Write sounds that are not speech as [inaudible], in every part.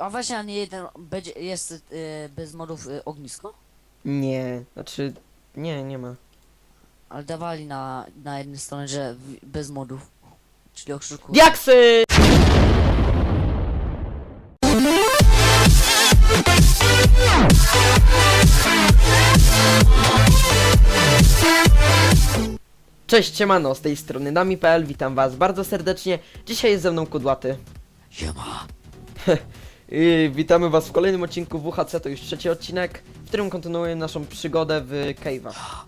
A właśnie, a nie jeden będzie, jest y, bez modów y, ognisko? Nie, znaczy... Nie, nie ma. Ale dawali na, na jednej stronie, że w, bez modów. Czyli okrzyku. Diaksy! Cześć, siemano, z tej strony Nami.pl, witam was bardzo serdecznie. Dzisiaj jest ze mną Kudłaty. Siema. [laughs] I witamy was w kolejnym odcinku WHC, to już trzeci odcinek, w którym kontynuujemy naszą przygodę w cave'ach.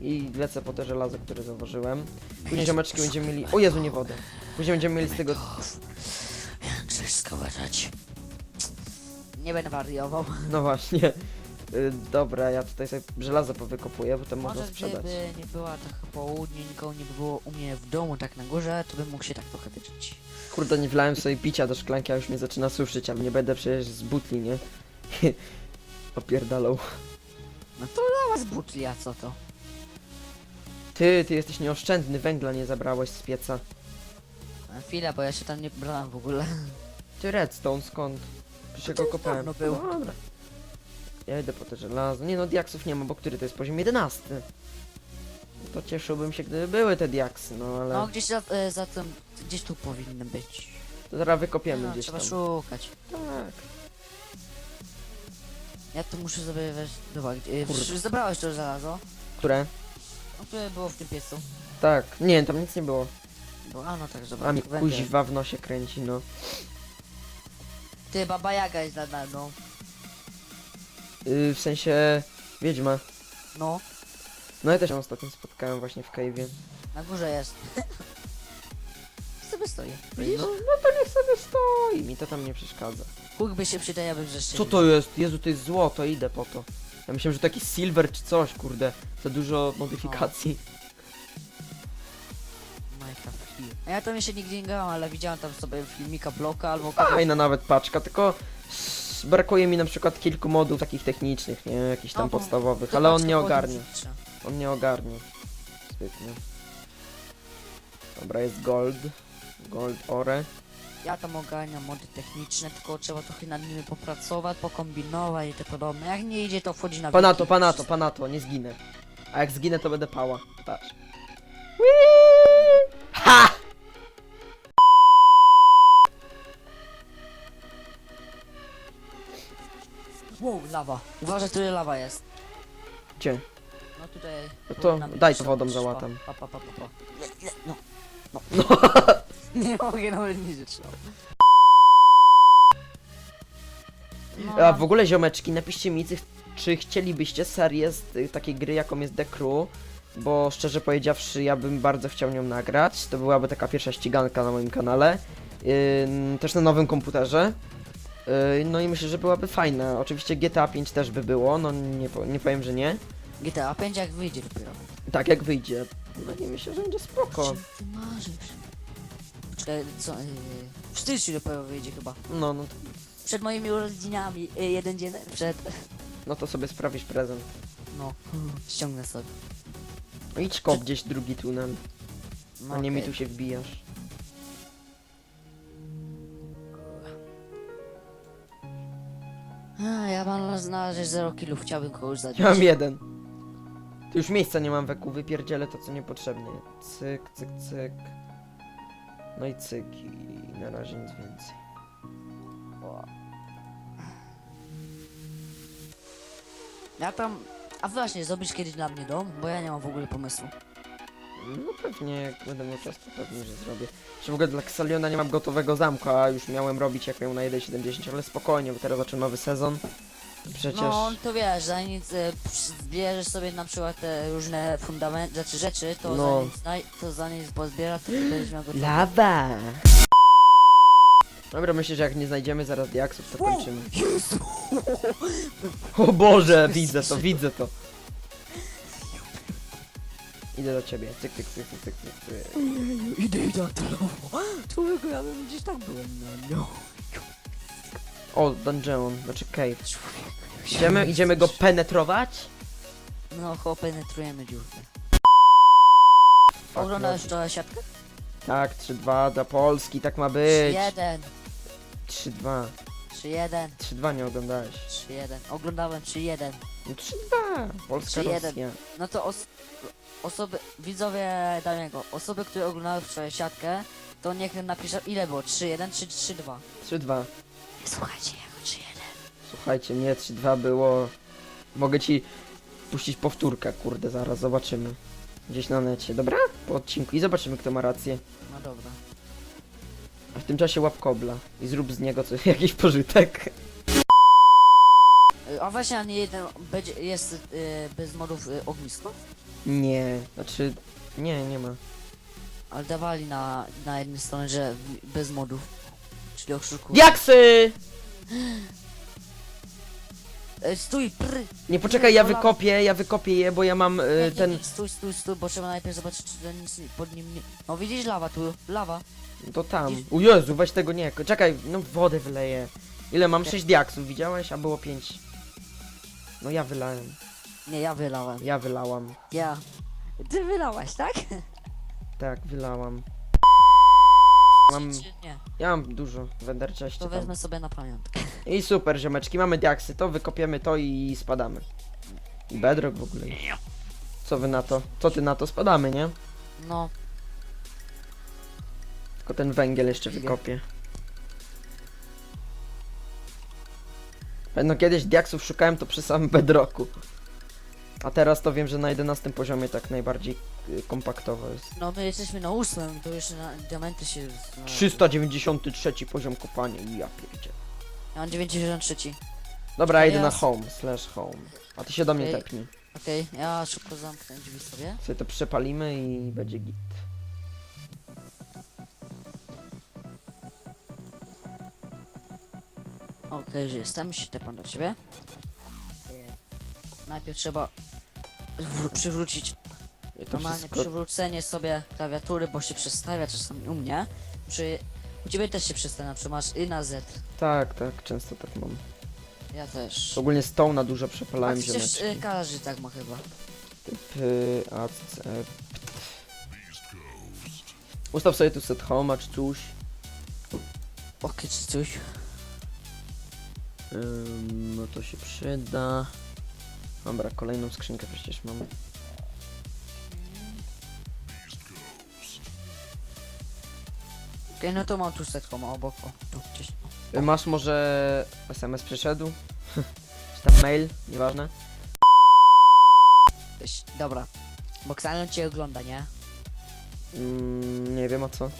I lecę po te żelazo, które zauważyłem. Później ziomeczki będziemy mieli... O Jezu, nie wodę. Później będziemy mieli z tego... Chcesz skołatać? Nie będę wariował. No właśnie. Y, dobra, ja tutaj sobie żelazo powykopuję, bo to można Może sprzedać. gdyby nie była tak południe, nikogo nie by było u mnie w domu, tak na górze, to bym mógł się tak trochę wyczyć. Kurde, nie wlałem sobie picia do szklanki, a już mnie zaczyna suszyć, ale nie będę przecież z butli, nie? [laughs] Opierdalał. No to dała z butli, a co to? Ty, ty jesteś nieoszczędny, węgla nie zabrałeś z pieca. A Chwila, bo ja się tam nie brałem w ogóle. Ty redstone, skąd? Przecież ja go kopałem. dawno był. No, dobra. Ja idę po te żelazo. Nie no, diaksów nie ma, bo który to jest poziom 11? To cieszyłbym się, gdyby były te diaksy, no ale... No gdzieś za, e, za tym, gdzieś tu powinny być. To zaraz wykopiemy No, gdzieś trzeba tam. szukać. Tak. Ja tu muszę sobie weź do uwagi. E, Kurde. Zebrałeś to żelazo? Które? No które było w tym piecu? Tak. Nie, tam nic nie było. Bo, a no tak, dobra. A mi węgiel. kuźwa w nosie kręci, no. Ty, baba Jaga jest nad nami. Yy, w sensie... Wiedźma. No, No ja też ją ostatnio spotkałem właśnie w cave'ie. na górze jest. [laughs] sobie stoi. No, Widzisz? no to niech sobie stoi, mi to tam nie przeszkadza. Huk by się przydał, ja bym. Co to jest? Jezu, to jest złoto, idę po to. Ja myślałem, że to jakiś silver czy coś, kurde. Za dużo modyfikacji. Minecraft Hill. A ja tam jeszcze nigdy nie grałem, ale widziałem tam sobie filmika bloka albo kogoś. Fajna nawet paczka, tylko brakuje mi na przykład kilku modów takich technicznych, nie? Jakichś tam podstawowych, ale on nie ogarnie. On nie ogarnie. Zbytnio. Dobra, jest gold. Gold ore. Ja tam ogarniam mody techniczne, tylko trzeba trochę nad nimi popracować, pokombinować i te podobne. Jak nie idzie, to wchodzi na Panato, panato, panato, nie zginę. A jak zginę, to będę pała. Patrz. Wow, lawa. Uważaj, tu lawa jest. Gdzie? No tutaj... No to daj to wodą pa, załatam. Pa, pa, pa, pa, pa. Nie, nie, No. No. [laughs] nie mogę nawet nie rzeczy. No, A w ogóle ziomeczki, napiszcie mi, czy- czy chcielibyście serię z y, takiej gry, jaką jest The Crew, bo szczerze powiedziawszy, ja bym bardzo chciał nią nagrać. To byłaby taka pierwsza ściganka na moim kanale, Ym, też na nowym komputerze. Yy, no i myślę, że byłaby fajna. Oczywiście GTA 5 też by było, no nie, nie powiem, że nie. GTA 5 jak wyjdzie dopiero. Tak jak wyjdzie. No i myślę, że będzie spoko. Ty marzysz? Poczekaj, co? Yy, w styczniu dopiero wyjdzie chyba. No, no, to, Przed moimi urodzinami. Yy, jeden dzień przed. no to sobie sprawisz prezent. No. Ściągnę sobie. No idź kop gdzieś drugi tunel, No, a nie mi okej. tu się wbijasz. A, ja mam znaleźć 0 kilów, chciałbym kogoś zabić. Ja mam jeden. Tu już miejsca nie mam weku, wypierdzielę to co niepotrzebne. Cyk, cyk, cyk. No i cyk i na razie nic więcej. O. Ja tam... A właśnie, zrobisz kiedyś dla mnie dom? Bo ja nie mam w ogóle pomysłu. No pewnie, jak będę miał czas, to pewnie, że zrobię. Jeszcze w ogóle dla Xaliona nie mam gotowego zamku, a już miałem robić jak miał na 1.70, ale spokojnie, bo teraz zaczął nowy sezon. Przecież... No, to wiesz, zanim e, zbierzesz sobie na przykład te różne fundamenty, znaczy rzeczy, to No. to zanim pozbiera, to będziesz miał gotowe. Lawa! Dobra, myślę, że jak nie znajdziemy zaraz diaksów, to kończymy. Jezu! O Boże, widzę to, widzę to. Idę do ciebie. Cyk, cyk, cyk, cyk, cyk, cyk, cyk. Idę, idę, to Człowieku, ja bym gdzieś tak byłem, no, no. O, dungeon, znaczy cave. Idziemy, idziemy go penetrować? No, ho, penetrujemy dziurkę. Oglądasz no. to siatkę? Tak, 3-2 dla Polski, tak ma być. Jeden. 3-2. 3-1, 3-2 nie oglądałeś. 3-1. Oglądałem 3-1. No 3-2. Polska 3-1. Rosja. No to os osoby, widzowie Damiego, osoby, które oglądały wczoraj siatkę, to niech napiszą ile było, 3-1 czy 3-2. 3-2. Słuchajcie, jako 3-1. Słuchajcie, nie 3-2 było. Mogę ci puścić powtórkę, kurde, zaraz zobaczymy. Gdzieś na necie, dobra? Po odcinku i zobaczymy kto ma rację. No dobra. A w tym czasie łap kobla i zrób z niego coś, [laughs] jakiś pożytek. Y, A właśnie, a nie jeden będzie, jest y, bez modów y, ognisko? Nie, znaczy, nie, nie ma. Ale dawali na, na jednej stronie, że w- bez modów. Czyli oszukują. Diaksy! E, stój, pry! Nie, poczekaj, ja wykopię, ja wykopię je, bo ja mam Nie, y, nie, ten... nie, Stój, stój, stój, bo trzeba najpierw zobaczyć, czy ten nic pod nim nie... No widzisz lawa tu, lawa. To tam. O Jezu, weź tego nie. Czekaj, no wodę wyleję. Ile mam? Nie. 6 diaksów, widziałeś? A było 5. No ja wylałem. Nie, ja wylałem. Ja wylałam. Ja. Ty wylałaś, tak? Tak, wylałam. Mam, Czy nie? ja mam dużo w Enderchestie To tam. wezmę sobie na pamiątkę. I super, ziomeczki, mamy diaksy, to wykopiemy to i spadamy. I bedrock w ogóle. Co wy na to? Co ty na to? Spadamy, nie? No, Tylko ten węgiel jeszcze wykopię. No kiedyś diaksów szukałem to przy samym bedrocku. A teraz to wiem, że na 11 poziomie tak najbardziej y, kompaktowo jest. no my jesteśmy na ósmym, to jeszcze na diamenty się... No, 393 poziom kopania i ja pierdzie. Ja mam 93. Dobra, ja idę na home, slash home. A ty się do mnie Okej. tepnij. Okej, ja szybko zamknę drzwi sobie. Sobie to przepalimy i będzie git. Okej, że jestem, się tepam do ciebie. Najpierw trzeba wró- przywrócić Normalnie wszystko... przywrócenie sobie klawiatury, bo się przestawia czasami u mnie. Przy... U ciebie też się przestawia, czy masz i na Z. Tak, tak, często tak mam. Ja też. Ogólnie stoł na dużo A przepalałem przecież ziomeczki. y, każdy tak ma chyba. Py, a, c, e, Ustaw sobie tu set home, czy coś. Okej, czy coś. Ym, no to się przyda. Dobra, kolejną skrzynkę przecież mam. Okej, no to mam tu setką obok. O, tu gdzieś. Y, Masz może SMS przyszedł? [laughs] czy tam mail? Nieważne. Gdzieś. Dobra. Bo Xylon cię ogląda, nie? Mm, nie wiem o co.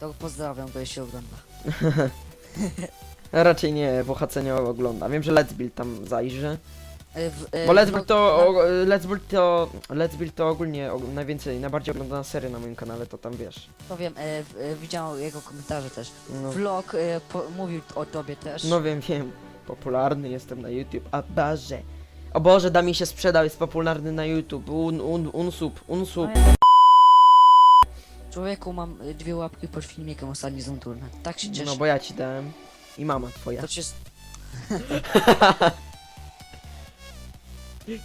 To pozdrawiam go, jeśli ogląda. [laughs] Raczej nie, w OHC nie ogląda. Wiem, że Let's Build tam zajrzy. W, y, Bo Let's Build to, o, Let's Build to, Let's Build to ogólnie og- najwięcej, najbardziej oglądana seria na moim kanale, to tam wiesz. To wiem, y, w- y, widziałem jego komentarze też. No, Vlog y, po, mówił o tobie też. no wiem, wiem. Popularny jestem na YouTube. A Boże. O Boże, da mi się sprzedał, jest popularny na YouTube. Un, un, unsub, unsub. Człowieku, mam dwie łapki pod filmikiem ostatni z. Tak się cieszę. No bo ja ci dałem. I mama twoja. To cię... [laughs]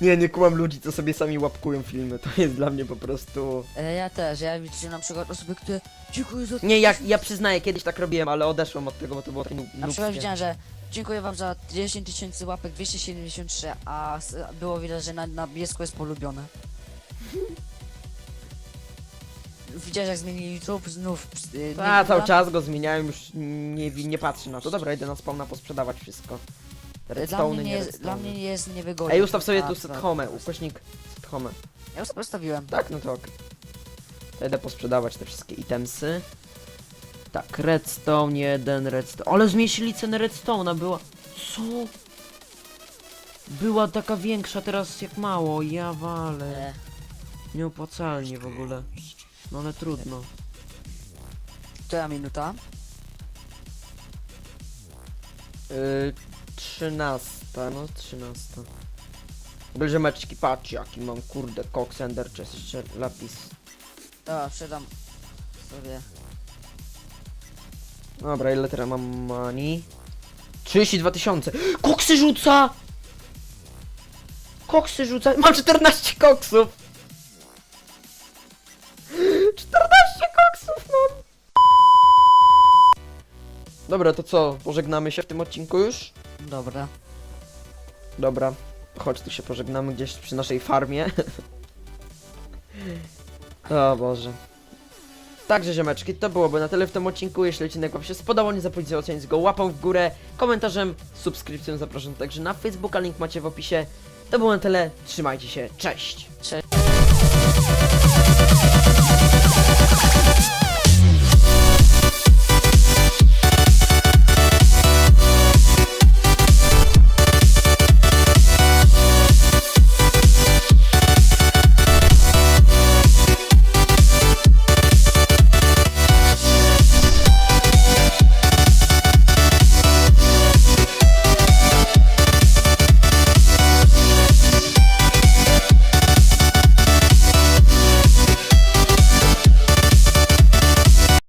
Nie, nie kłam ludzi, co sobie sami łapkują filmy. To jest dla mnie po prostu... E, ja też, ja widzę na przykład osoby, które dziękuję za... Nie, ja, ja przyznaję, kiedyś tak robiłem, ale odeszłem od tego, bo to było takie Na przykład nubskie. widziałem, że dziękuję wam za 10 tysięcy łapek, 273, a s- było widać, że na, na biesku jest polubione. [laughs] Widziałeś jak zmienili YouTube? Znów... y, A, nie- cały czas go zmieniałem, już nie, nie patrzę na to. Dobra, idę na spawna posprzedawać wszystko. Dla mnie, nie nie jest, dla mnie nie jest niewygodnie. Ej, ustaw sobie tu set home, ukośnik set home. Ja już postawiłem. Tak, no to ok. To idę posprzedawać te wszystkie itemsy. Tak, redstone jeden, redstone. Ale zmniejszyli cenę redstone'a, była... Co? Była taka większa, teraz jak mało, ja walę. E, Nieopłacalnie w ogóle. No ale trudno. która minuta? Yy, trzynasta, no trzynasta. Rzemeczki, patrz jaki mam, kurde, Cox Ender, czy jeszcze lapis. Dobra, sprzedam sobie. Dobra, ile teraz mam money? 32 tysiące. Koksy rzuca! Koksy rzuca. Mam 14 koksów! 14 koksów mam! Dobra, to co? Pożegnamy się w tym odcinku już? Dobra. Dobra, chodź tu się pożegnamy gdzieś przy naszej farmie. [laughs] o Boże. Także ziomeczki, to byłoby na tyle w tym odcinku. Jeśli odcinek Wam się spodobał, nie zapomnijcie ocenić go łapą w górę, komentarzem, subskrypcją. Zapraszam także na Facebooka, link macie w opisie. To było na tyle, trzymajcie się, cześć! Cześć.